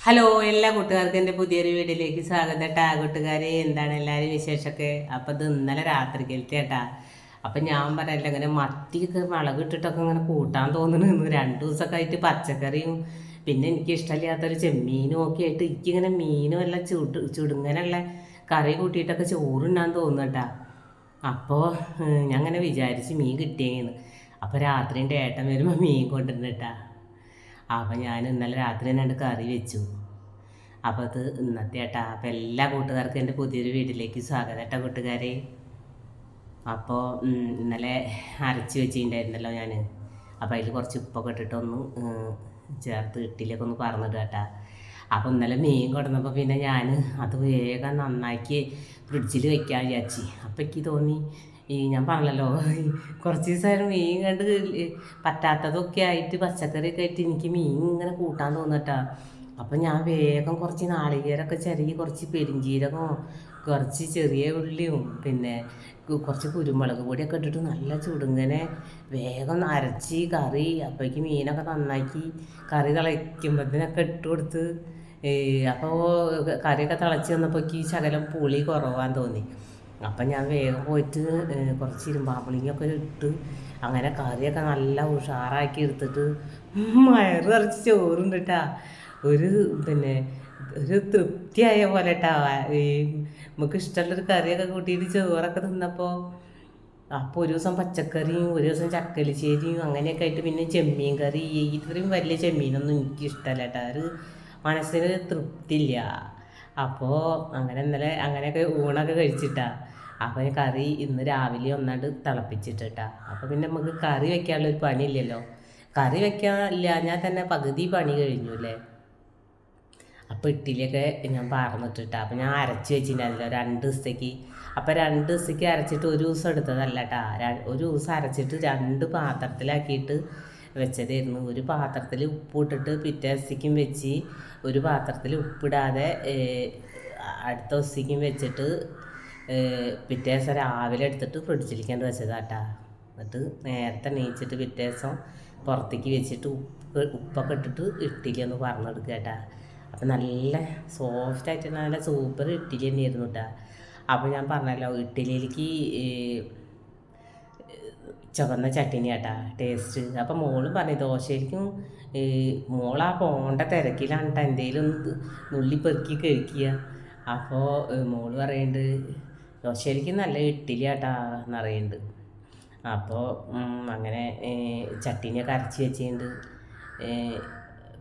Hello എല്ലാ കൂട്ടുകാർക്കും എന്റെ പുതിയൊരു വീഡിയോയിലേക്ക് സ്വാഗതം കേട്ടാ കൂട്ടുകാരെ എന്താണ് എല്ലാവരും വിശേഷമൊക്കെ? അപ്പം ഇത് ഇന്നലെ രാത്രിക്കലത്തെ കേട്ടാ അപ്പം ഞാൻ പറയാനില്ല ഇങ്ങനെ മത്തിയൊക്കെ മുളക് ഇട്ടിട്ടൊക്കെ ഇങ്ങനെ കൂട്ടാൻ തോന്നുന്നു. രണ്ട് ദിവസമൊക്കെ ആയിട്ട് പച്ചക്കറിയും പിന്നെ എനിക്ക് ഇഷ്ടമില്ലാത്തൊരു ചെമ്മീനും ഒക്കെ ആയിട്ട് എനിക്കിങ്ങനെ മീനും എല്ലാം ചുട് ചുടുങ്ങനെയുള്ള കറി കൂട്ടിയിട്ടൊക്കെ ചോറുണ്ടാൻ തോന്നുന്നു കേട്ടാ അപ്പോൾ ഞാൻ അങ്ങനെ വിചാരിച്ച് മീൻ കിട്ടിയേന്ന് അപ്പോൾ രാത്രിന്റെ ഏട്ടൻ വരുമ്പോൾ മീൻ കൊണ്ടുവന്നിട്ടാ അപ്പം ഞാൻ ഇന്നലെ രാത്രി തന്നെ രണ്ട് കറി വെച്ചു. അപ്പോൾ അത് ഇന്നത്തെ ഏട്ടാ അപ്പം എല്ലാ കൂട്ടുകാർക്കും എന്റെ പുതിയൊരു വീട്ടിലേക്ക് സ്വാഗതം ഏട്ടാ കൂട്ടുകാരെ. അപ്പോൾ ഇന്നലെ അരച്ച് വെച്ചിട്ടുണ്ടായിരുന്നല്ലോ ഞാൻ അപ്പോൾ അതിൽ കുറച്ച് ഉപ്പൊക്കെ ഇട്ടിട്ടൊന്ന് ചേർത്ത് ഇട്ടിലേക്ക് ഒന്ന് പറഞ്ഞിട്ട് കേട്ടാ അപ്പോൾ ഇന്നലെ മീൻ കൊടുന്നപ്പോൾ പിന്നെ ഞാൻ അത് വേഗം നന്നാക്കി ഫ്രിഡ്ജിൽ വെക്കാൻ വിചാരിച്ചു. അപ്പോൾ എനിക്ക് തോന്നി ഈ ഞാൻ പറഞ്ഞല്ലോ കുറച്ച് ദിവസമായിരുന്നു മീൻ കണ്ട് പറ്റാത്തതൊക്കെ ആയിട്ട് പച്ചക്കറിയൊക്കെ ആയിട്ട് എനിക്ക് മീൻ ഇങ്ങനെ കൂട്ടാൻ തോന്നട്ടാ. അപ്പം ഞാൻ വേഗം കുറച്ച് നാളികേരമൊക്കെ ചിരകി കുറച്ച് പെരിഞ്ചീരകവും കുറച്ച് ചെറിയ ഉള്ളിയും പിന്നെ കുറച്ച് കുരുമുളക് പൊടിയൊക്കെ ഇട്ടിട്ട് നല്ല ചുടുങ്ങനെ വേഗം അരച്ച് കറി അപ്പോഴേക്ക് മീനൊക്കെ നന്നാക്കി കറി തിളയ്ക്കുമ്പോഴത്തേനൊക്കെ ഇട്ട് കൊടുത്ത് അപ്പോൾ കറിയൊക്കെ തിളച്ച് വന്നപ്പോഴേക്ക് ശകലം പുളി കുറവാൻ തോന്നി. അപ്പം ഞാൻ വേഗം പോയിട്ട് കുറച്ച് ഇരുമ്പാമ്പിളിങ്ങൊക്കെ ഇട്ട് അങ്ങനെ കറിയൊക്കെ നല്ല ഉഷാറാക്കി എടുത്തിട്ട് മയറ് നിറച്ച് ചോറുണ്ട് കേട്ടാ ഒരു പിന്നെ ഒരു തൃപ്തിയായ പോലെ കേട്ടാ ഈ നമുക്ക് ഇഷ്ടമുള്ളൊരു കറിയൊക്കെ കൂട്ടിയിട്ട് ചോറൊക്കെ തിന്നപ്പോൾ അപ്പോൾ ഒരു ദിവസം പച്ചക്കറിയും ഒരു ദിവസം ചക്കലിശ്ശേരിയും അങ്ങനെയൊക്കെ ആയിട്ട് പിന്നെ ചെമ്മീൻ കറി ഇത്രയും വലിയ ചെമ്മീനൊന്നും എനിക്ക് ഇഷ്ടമല്ല കേട്ടോ ഒരു മനസ്സിന് തൃപ്തിയില്ല. അപ്പോൾ അങ്ങനെ ഇന്നലെ അങ്ങനെയൊക്കെ ഊണൊക്കെ കഴിച്ചിട്ടാ. അപ്പോൾ കറി ഇന്ന് രാവിലെ ഒന്നാണ്ട് തിളപ്പിച്ചിട്ടിട്ടാ. അപ്പോൾ പിന്നെ നമുക്ക് കറി വെക്കാനുള്ള വെക്കാനുള്ളൊരു പണിയില്ലല്ലോ. കറി വെക്കാനില്ല ഞാൻ തന്നെ പകുതി പണി കഴിഞ്ഞു അല്ലേ അപ്പോൾ ഇട്ടിലൊക്കെ ഞാൻ പറഞ്ഞിട്ടിട്ടാ അപ്പോൾ ഞാൻ അരച്ച് വെച്ചിട്ടുണ്ടായിരുന്നല്ലോ രണ്ട് ദിവസത്തേക്ക്. അപ്പോൾ രണ്ട് ദിവസത്തേക്ക് അരച്ചിട്ട് ഒരു ദിവസം എടുത്തതല്ല ഒരു ദിവസം അരച്ചിട്ട് രണ്ട് പാത്രത്തിലാക്കിയിട്ട് വെച്ചതായിരുന്നു. ഒരു പാത്രത്തിൽ ഉപ്പ് ഇട്ടിട്ട് പിറ്റേ ദിവസത്തേക്കും വെച്ച് ഒരു പാത്രത്തിൽ ഉപ്പിടാതെ അടുത്ത ദിവസത്തേക്കും വെച്ചിട്ട് പിറ്റേ ദിവസം രാവിലെ എടുത്തിട്ട് ഫ്രിഡ്ജിലേക്കാണ്ട് വെച്ചതാട്ടാ. എന്നിട്ട് നേരത്തെ എണീച്ചിട്ട് പിറ്റേ ദിവസം പുറത്തേക്ക് വെച്ചിട്ട് ഉപ്പ് ഉപ്പൊക്കെ ഇട്ടിട്ട് ഇഡ്ഡലി ഒന്ന് പറഞ്ഞെടുക്കുക കേട്ടാ അപ്പം നല്ല സോഫ്റ്റ് ആയിട്ട് നല്ല സൂപ്പർ ഇഡ്ഡലി തന്നെയായിരുന്നു കേട്ടാ അപ്പോൾ ഞാൻ പറഞ്ഞല്ലോ ഇഡ്ഡലിയിലേക്ക് ചുവന്ന ചട്ടിനി കേട്ടാ ടേസ്റ്റ് അപ്പം മോളും പറഞ്ഞു ദോശയിലേക്കും മോളാ പോണ്ട തിരക്കിലാണ് കേട്ടോ എന്തെങ്കിലും ഒന്ന് നുള്ളി പെറുക്കി കഴിക്കുക. അപ്പോൾ മോൾ പറയുന്നുണ്ട് ദോശയിലേക്ക് നല്ല ഇഡ്ഡലി ആട്ടാ എന്നറിയുന്നുണ്ട് അപ്പോൾ അങ്ങനെ ചട്ടിനെ അരച്ച് വെച്ചിട്ടുണ്ട്.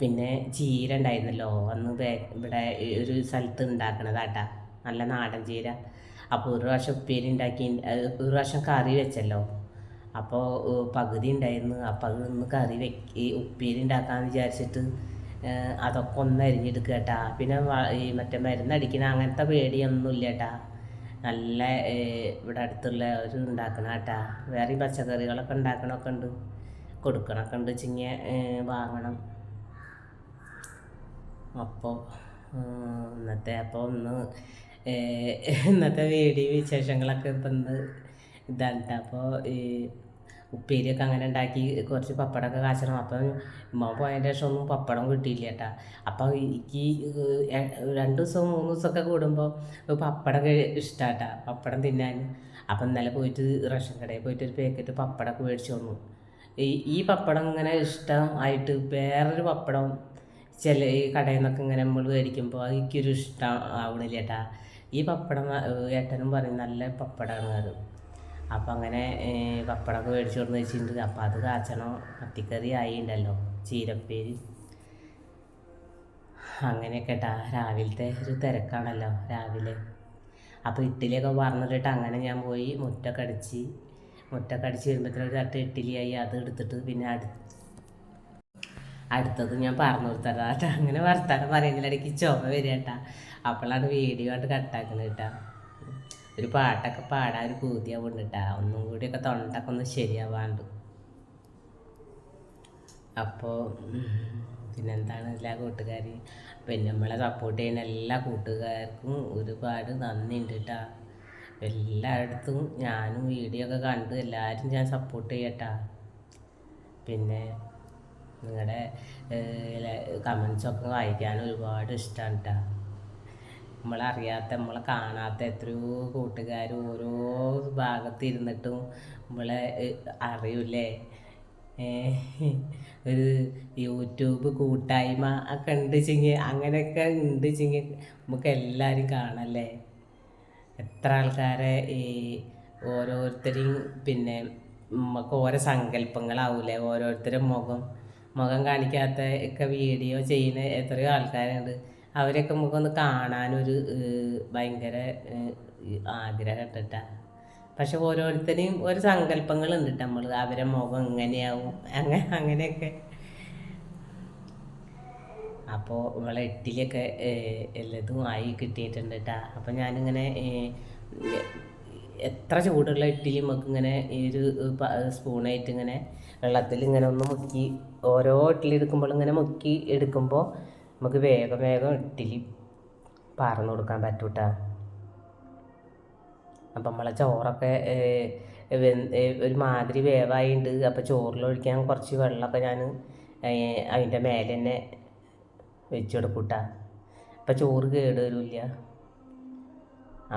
പിന്നെ ചീര ഉണ്ടായിരുന്നല്ലോ അന്ന് ഇവിടെ ഒരു സ്ഥലത്ത് ഉണ്ടാക്കണതാട്ടാ. നല്ല നാടൻ ചീര. അപ്പോൾ ഒരു പ്രാവശ്യം ഉപ്പേരി ഉണ്ടാക്കി ഒരു പ്രാവശ്യം കറി വെച്ചല്ലോ. അപ്പോൾ പകുതി ഉണ്ടായിരുന്നു. അപ്പോൾ അത് ഒന്ന് കറി വെക്കി ഉപ്പേരി ഉണ്ടാക്കാമെന്ന് വിചാരിച്ചിട്ട് അതൊക്കെ ഒന്ന് അരിഞ്ഞെടുക്കുക കേട്ടാ പിന്നെ മറ്റേ മരുന്നടിക്കണ അങ്ങനത്തെ പേടിയൊന്നുമില്ല കേട്ടാ നല്ല ഇവിടെ അടുത്തുള്ള ഒരു ഉണ്ടാക്കണ കേട്ടാ വേറെ പച്ചക്കറികളൊക്കെ ഉണ്ടാക്കണമൊക്കെ ഉണ്ട്. കൊടുക്കണമൊക്കെ ഉണ്ട് ചിങ്ങ വാങ്ങണം. അപ്പോൾ ഇന്നത്തെ അപ്പോൾ ഒന്ന് ഇന്നത്തെ വീഡിയോ വിശേഷങ്ങളൊക്കെ ഇപ്പം ഇന്ന് ഇതാണ് കേട്ടോ അപ്പോൾ ഈ ഉപ്പേരിയൊക്കെ അങ്ങനെ ഉണ്ടാക്കി കുറച്ച് പപ്പടമൊക്കെ കാച്ചണം. അപ്പം ഉമ്മ പോയതിന്റെ ശേഷം ഒന്നും പപ്പടം കിട്ടിയില്ല കേട്ടാ അപ്പം എനിക്ക് രണ്ട് ദിവസം മൂന്ന് ദിവസമൊക്കെ കൂടുമ്പോൾ പപ്പടമൊക്കെ ഇഷ്ടമാട്ടാ പപ്പടം തിന്നാൻ. അപ്പം ഇന്നലെ പോയിട്ട് റേഷൻ കടയിൽ പോയിട്ട് ഒരു പാക്കറ്റ് പപ്പടമൊക്കെ മേടിച്ചു വന്നു. ഈ ഈ പപ്പടം ഇങ്ങനെ ഇഷ്ടമായിട്ട് വേറൊരു പപ്പടം ചില ഈ കടയിൽ നിന്നൊക്കെ ഇങ്ങനെ നമ്മൾ മേടിക്കുമ്പോൾ എനിക്കൊരു ഇഷ്ടം ആവണില്ല ചേട്ടാ ഈ പപ്പടം ഏട്ടനും പറയും നല്ല പപ്പടമാണ് അത് അപ്പം അങ്ങനെ പപ്പടമൊക്കെ മേടിച്ചു കൊടുന്ന് വെച്ചിട്ടുണ്ട്. അപ്പം അത് കാച്ചണം. പത്തിക്കറി ആയിണ്ടല്ലോ ചീരപ്പേര്. അങ്ങനെ കേട്ടാ രാവിലത്തെ ഒരു തിരക്കാണല്ലോ രാവിലെ. അപ്പോൾ ഇഡ്ഡലിയൊക്കെ പറഞ്ഞിട്ട് അങ്ങനെ ഞാൻ പോയി മുറ്റൊക്കെ അടിച്ച് മുറ്റൊക്കെ അടിച്ച് വരുമ്പോഴത്തേനൊരു തട്ട് ഇഡ്ഡലിയായി അത് എടുത്തിട്ട് പിന്നെ അടു അടുത്തത് ഞാൻ പറഞ്ഞു കൊടുത്തട്ടാ കേട്ടോ അങ്ങനെ വർത്താനം പറയുന്നതിനിടയ്ക്ക് ചുമ വരിക കേട്ടാ അപ്പോഴാണ് വീഡിയോ കണ്ട് കട്ടാക്കുന്നത് കേട്ടാ ഒരു പാട്ടൊക്കെ പാടാൻ ഒരു പൂതിയാവുന്നുണ്ടാ. ഒന്നും കൂടിയൊക്കെ തൊണ്ടൊക്കെ ഒന്ന് ശരിയാവാണ്ട്. അപ്പോൾ പിന്നെന്താണ് എല്ലാ കൂട്ടുകാരും പിന്നെ നമ്മളെ സപ്പോർട്ട് ചെയ്യുന്ന എല്ലാ കൂട്ടുകാർക്കും ഒരുപാട് നന്ദിയുണ്ട് കേട്ടാ എല്ലായിടത്തും ഞാനും വീഡിയോ ഒക്കെ കണ്ട് എല്ലാവരും ഞാൻ സപ്പോർട്ട് ചെയ്യട്ടാ. പിന്നെ നിങ്ങളുടെ കമൻസൊക്കെ വായിക്കാൻ ഒരുപാട് ഇഷ്ടമാണ് കേട്ടോ നമ്മളറിയാത്ത നമ്മളെ കാണാത്ത എത്രയോ കൂട്ടുകാർ ഓരോ ഭാഗത്ത് ഇരുന്നിട്ടും നമ്മളെ അറിയൂലേ ഒരു യൂട്യൂബ് കൂട്ടായ്മ ഒക്കെ ഉണ്ട് ചിങ്ങി അങ്ങനെയൊക്കെ ഉണ്ട് ചിങ്ങി നമുക്ക് എല്ലാവരും കാണല്ലേ? എത്ര ആൾക്കാരെ ഈ ഓരോരുത്തരെയും പിന്നെ നമുക്ക് ഓരോ സങ്കല്പങ്ങളാവൂലേ? ഓരോരുത്തരും മുഖം മുഖം കാണിക്കാത്ത ഒക്കെ വീഡിയോ ചെയ്യുന്ന എത്രയോ ആൾക്കാരുണ്ട്. അവരൊക്കെ നമുക്കൊന്ന് കാണാനൊരു ഭയങ്കര ആഗ്രഹം ഉണ്ടിട്ടാ പക്ഷെ ഓരോരുത്തരെയും ഓരോ സങ്കല്പങ്ങളുണ്ട് നമ്മൾ അവരെ മുഖം എങ്ങനെയാവും? അങ്ങനെ അങ്ങനെയൊക്കെ. അപ്പോൾ ഇവളെ എട്ടിലൊക്കെ എല്ലതും ആയി കിട്ടിയിട്ടുണ്ട് കേട്ടാ അപ്പോൾ ഞാനിങ്ങനെ എത്ര ചൂടുള്ള ഇട്ടിൽ നമുക്ക് ഇങ്ങനെ ഈ ഒരു സ്പൂണായിട്ട് ഇങ്ങനെ വെള്ളത്തിൽ ഇങ്ങനെ ഒന്ന് മുക്കി ഓരോ ഇഡ്ഡലി എടുക്കുമ്പോൾ ഇങ്ങനെ മുക്കി എടുക്കുമ്പോൾ നമുക്ക് വേഗം വേഗം ഇഡ്ഡലി പാർന്നു കൊടുക്കാൻ പറ്റൂട്ട. അപ്പം നമ്മളെ ചോറൊക്കെ ഒരു മാതിരി വേവായിട്ടുണ്ട് അപ്പോൾ ചോറിലൊഴിക്കാൻ കുറച്ച് വെള്ളമൊക്കെ ഞാൻ അതിന്റെ മേലെ തന്നെ വെച്ച് കൊടുക്കൂട്ട. അപ്പം ചോറ് കേട് വരില്ല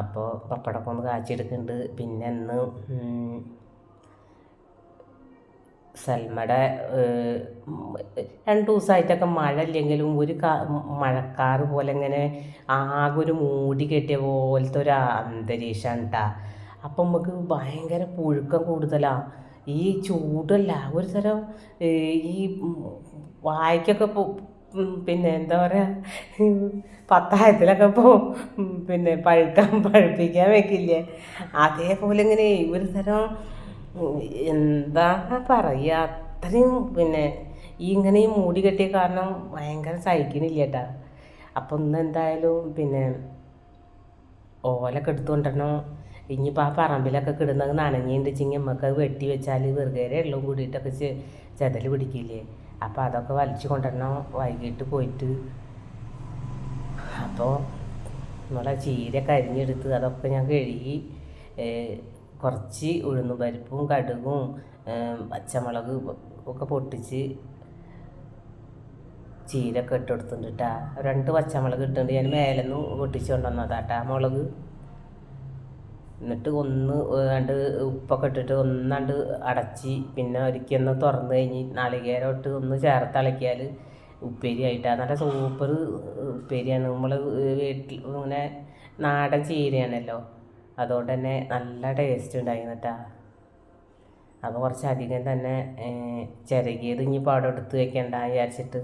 അപ്പോൾ പപ്പടമൊക്കെ ഒന്ന് കാച്ചിയെടുക്കുന്നുണ്ട് പിന്നെ ഇന്ന് സൽമയുടെ രണ്ടു ദിവസമായിട്ടൊക്കെ മഴ ഇല്ലെങ്കിലും ഒരു കാ മഴക്കാറ് പോലെ ഇങ്ങനെ ആകെ ഒരു മൂടി കെട്ടിയ പോലത്തെ ഒരു അന്തരീക്ഷമാണ് കേട്ടാ അപ്പം നമുക്ക് ഭയങ്കര പുഴുക്കം കൂടുതലാണ് ഈ ചൂടല്ല ഒരു തരം ഈ വായിക്കൊക്കെ പിന്നെ എന്താ പറയുക പത്തായത്തിലൊക്കെ ഇപ്പോൾ പിന്നെ പഴുക്കാൻ പഴുപ്പിക്കാൻ വെക്കില്ലേ. അതേപോലെ ഇങ്ങനെ ഒരു തരം എന്താ പറയുക അത്രയും പിന്നെ ഇങ്ങനെ ഈ മൂടി കെട്ടിയ കാരണം ഭയങ്കര സഹിക്കണില്ല കേട്ടാ അപ്പം ഇന്ന് എന്തായാലും പിന്നെ ഓലൊക്കെ എടുത്തുകൊണ്ടിരണം ഇനിയിപ്പോൾ ആ പറമ്പിലൊക്കെ കിടുന്നത് നനഞ്ഞിട്ട് ചിങ്ങി നമുക്ക് അത് വെട്ടി വെച്ചാൽ വെറുതെ എല്ലാം കൂടിയിട്ടൊക്കെ ചെതൽ പിടിക്കില്ലേ? അപ്പോൾ അതൊക്കെ വലിച്ചു കൊണ്ടുവരണം. വൈകിട്ട് പോയിട്ട്. അപ്പോൾ നമ്മളെ ചീര കരിഞ്ഞെടുത്ത് അതൊക്കെ ഞാൻ കഴുകി കുറച്ച് ഉഴുന്നും പരിപ്പും കടുകും പച്ചമുളക് ഒക്കെ പൊട്ടിച്ച് ചീരൊക്കെ ഇട്ട് കൊടുത്തിട്ടുണ്ട് കേട്ടാ രണ്ട് പച്ചമുളക് ഇട്ടിട്ടുണ്ട്. ഞാൻ മേലൊന്ന് പൊട്ടിച്ച് കൊണ്ടുവന്നതാട്ടാ മുളക് എന്നിട്ട് ഒന്ന് രണ്ട് ഉപ്പൊക്കെ ഇട്ടിട്ട് ഒന്നാണ്ട് അടച്ച് പിന്നെ ഒരിക്കൊന്ന് തുറന്ന് കഴിഞ്ഞ് നാളികേരം ഇട്ട് ഒന്ന് ചേർത്ത് അളക്കിയാൽ ഉപ്പേരി ആയിട്ടാണ് നല്ല സൂപ്പർ ഉപ്പേരിയാണ്. നമ്മൾ വീട്ടിൽ ഇങ്ങനെ നാടൻ ചീരയാണല്ലോ. അതുകൊണ്ട് തന്നെ നല്ല ടേസ്റ്റ് ഉണ്ടായിരുന്നു കേട്ടാ അപ്പോൾ കുറച്ചധികം തന്നെ ചിരകിയത് ഇനിയിപ്പോൾ അവിടെ എടുത്ത് വെക്കണ്ട വിചാരിച്ചിട്ട്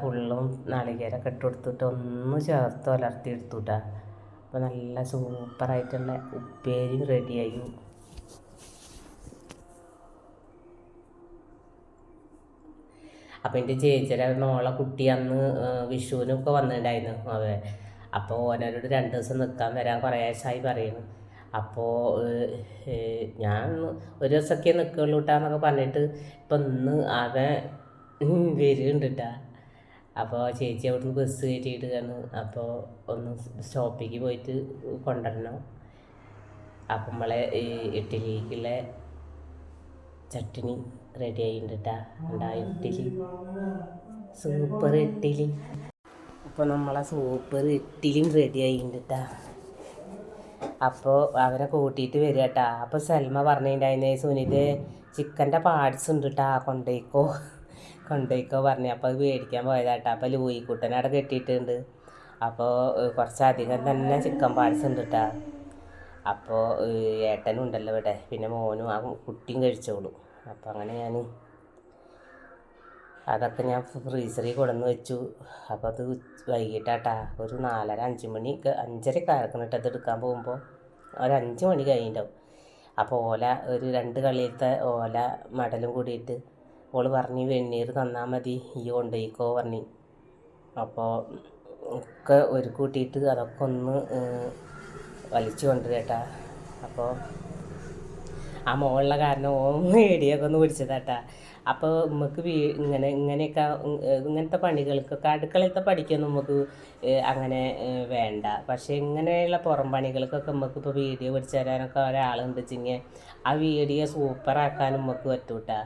ഫുള്ളും നാളികേരമൊക്കെ ഇട്ട് കൊടുത്തിട്ട് ഒന്ന് ചേർത്ത് വളർത്തി എടുത്തു കേട്ടാ അപ്പോൾ നല്ല സൂപ്പറായിട്ടുള്ള ഉപ്പേരി റെഡിയായി അപ്പം എന്റെ ചേച്ചിയുടെ മോളെ കുട്ടി അന്ന് വിഷുവിനൊക്കെ വന്നിട്ടുണ്ടായിരുന്നു. അതെ. അപ്പോൾ ഓനോട് രണ്ട് ദിവസം നിൽക്കാൻ വരാൻ കുറേ ആഴ്ചയായി പറയുന്നു അപ്പോൾ ഞാൻ ഒരു ദിവസമൊക്കെ നിൽക്കുള്ളൂ കേട്ടാന്നൊക്കെ പറഞ്ഞിട്ട് ഇപ്പം ഇന്ന് അവൻ വരുന്നുണ്ട് കേട്ടാ അപ്പോൾ ചേച്ചി അവിടുന്ന് ബസ് കയറ്റിയിട്ടാണ് അപ്പോൾ ഒന്ന് സ്റ്റോപ്പിലേക്ക് പോയിട്ട് കൊണ്ടുവരണം. അപ്പം നമ്മളെ ഈ ഇഡ്ഡലിക്കുള്ള ചട്ടിനി റെഡി ആയിട്ടുണ്ട് കേട്ടാ ഇഡ്ഡലി. സൂപ്പർ ഇഡ്ഡലി. അപ്പോൾ നമ്മളെ സൂപ്പ് ഇഡ്ഡലിയും റെഡി ആയിട്ടുണ്ട് അപ്പോൾ അവരെ കൂട്ടിയിട്ട് വരിക കേട്ടാ അപ്പോൾ സൽമ പറഞ്ഞിട്ടുണ്ടായിരുന്നേ സുനിത് ചിക്കന്റെ പാർട്സ് ഉണ്ട് കേട്ടാ കൊണ്ടേക്കോ. കൊണ്ടേക്കോ പറഞ്ഞു. അപ്പോൾ അത് മേടിക്കാൻ പോയതാട്ടാ. അപ്പോൾ ലൂയി അവിടെ കെട്ടിയിട്ടുണ്ട്. അപ്പോൾ കുറച്ചധികം തന്നെ ചിക്കൻ പാർട്സ് ഉണ്ട് കേട്ടാ അപ്പോൾ ഏട്ടനുണ്ടല്ലോ ഇവിടെ. പിന്നെ മോനും ആ കുട്ടിയും കഴിച്ചോളൂ. അപ്പോൾ അങ്ങനെ ഞാൻ അതൊക്കെ ഞാൻ ഫ്രീസറിൽ കൊണ്ടുവന്ന് വെച്ചു. അപ്പോൾ അത് വൈകിട്ടാട്ടാ. ഒരു നാലര അഞ്ച് മണി അഞ്ചര കേട്ടോ അത് എടുക്കാൻ പോകുമ്പോൾ ഒരു അഞ്ച് മണി കഴിഞ്ഞിട്ടുണ്ടാവും. അപ്പോൾ ഓല ഒരു രണ്ട് കളിയിലത്തെ ഓല മടലും കൂടിയിട്ട് ഓൾ പറഞ്ഞ് വെണ്ണീർ തന്നാൽ മതി ഈ കൊണ്ടുപോയിക്കോ പറഞ്ഞു. അപ്പോൾ ഒക്കെ ഒരു കൂട്ടിയിട്ട് അതൊക്കെ ഒന്ന് വലിച്ചു കൊണ്ടുവരട്ടാ. അപ്പോൾ ആ മോളിലെ കാരണം ഓം മേടിയൊക്കെ ഒന്ന് പിടിച്ചതാട്ടാ. അപ്പോൾ നമുക്ക് വീ ഇങ്ങനെ ഇങ്ങനെയൊക്കെ ഇങ്ങനത്തെ പണികൾക്കൊക്കെ അടുക്കളയിലത്തെ പണിക്കൊന്നും നമുക്ക് അങ്ങനെ വേണ്ട. പക്ഷേ ഇങ്ങനെയുള്ള പുറം പണികൾക്കൊക്കെ നമുക്ക് ഇപ്പോൾ വീഡിയോ പിടിച്ചു തരാനൊക്കെ ഒരാളുണ്ട് വെച്ചിങ്ങനെ ആ വീഡിയോ സൂപ്പറാക്കാനും നമുക്ക് പറ്റൂട്ടാ.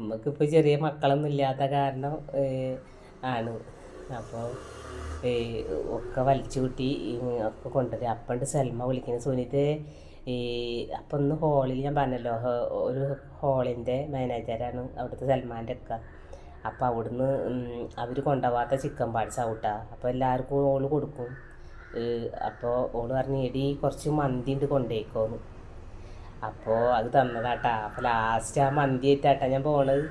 നമുക്കിപ്പോൾ ചെറിയ മക്കളൊന്നും ഇല്ലാത്ത കാരണം ആണ്. അപ്പോൾ ഒക്കെ വലിച്ചു കൂട്ടി ഒക്കെ കൊണ്ടുവരും. അപ്പം സെൽമ വിളിക്കുന്നത് സുനിത് ഈ അപ്പം ഒന്ന് ഹോളിൽ ഞാൻ പറഞ്ഞല്ലോ ഒരു ഹോളിന്റെ മാനേജറാണ് അവിടുത്തെ സൽമാന്റെ ഒക്കെ അപ്പോൾ അവിടുന്ന് അവർ കൊണ്ടുപോകാത്ത ചിക്കൻ പാഴ്സ ഔട്ടാ അപ്പോൾ എല്ലാവർക്കും ഓൾ കൊടുക്കും. അപ്പോൾ ഓൾ പറഞ്ഞു എടി കുറച്ച് മന്തി ഉണ്ട് കൊണ്ടുപോയിക്കോന്ന് അപ്പോൾ അത് തന്നതാട്ടാ. അപ്പോൾ ലാസ്റ്റ് ആ മന്തി ആയിട്ടാട്ടാ ഞാൻ പോണത്.